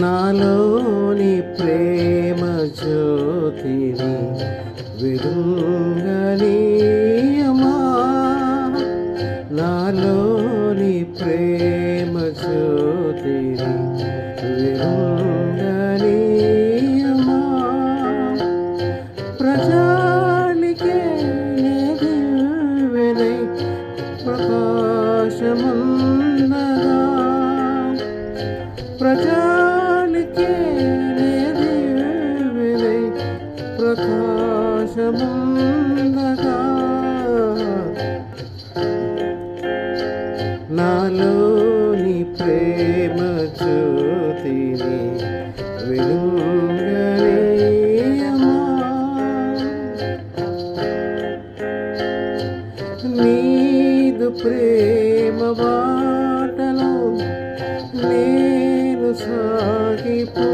నాలోని ప్రేమ జ్యోతిని విరుంగనీయమా నాలోని ప్రేమ జ్యోతిని విరుంగ ప్రకాశమున్నదా ప్రజానికే దివ్యనై ప్రకాశమున్నదా నాలోని ప్రేమ జ్యోతిని వెలుగనేయమా నీదు ప్రేమ బాటలో నేను సాగిపో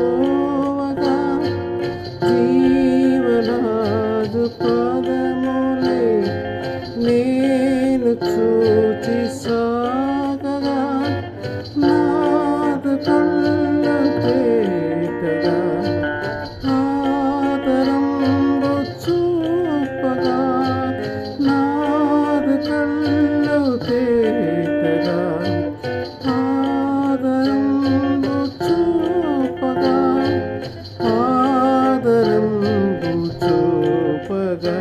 చూపగా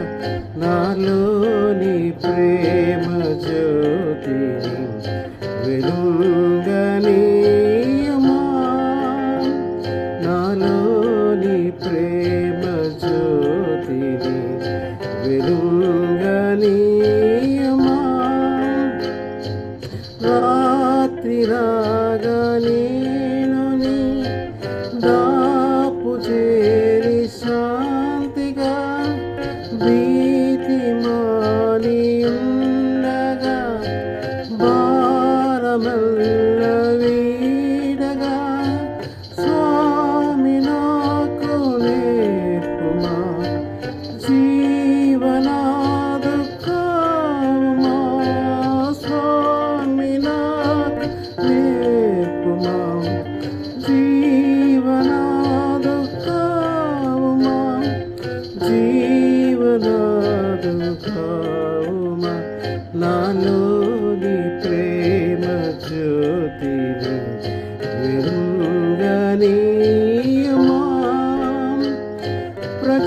నాలోని ప్రేమ జ్యోతిని వెలుగనీయమా? నాలోని ప్రేమ జ్యోతిని వెలుగనీయమా? రాత్రి రాగా నేను దాపు చే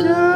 Yeah.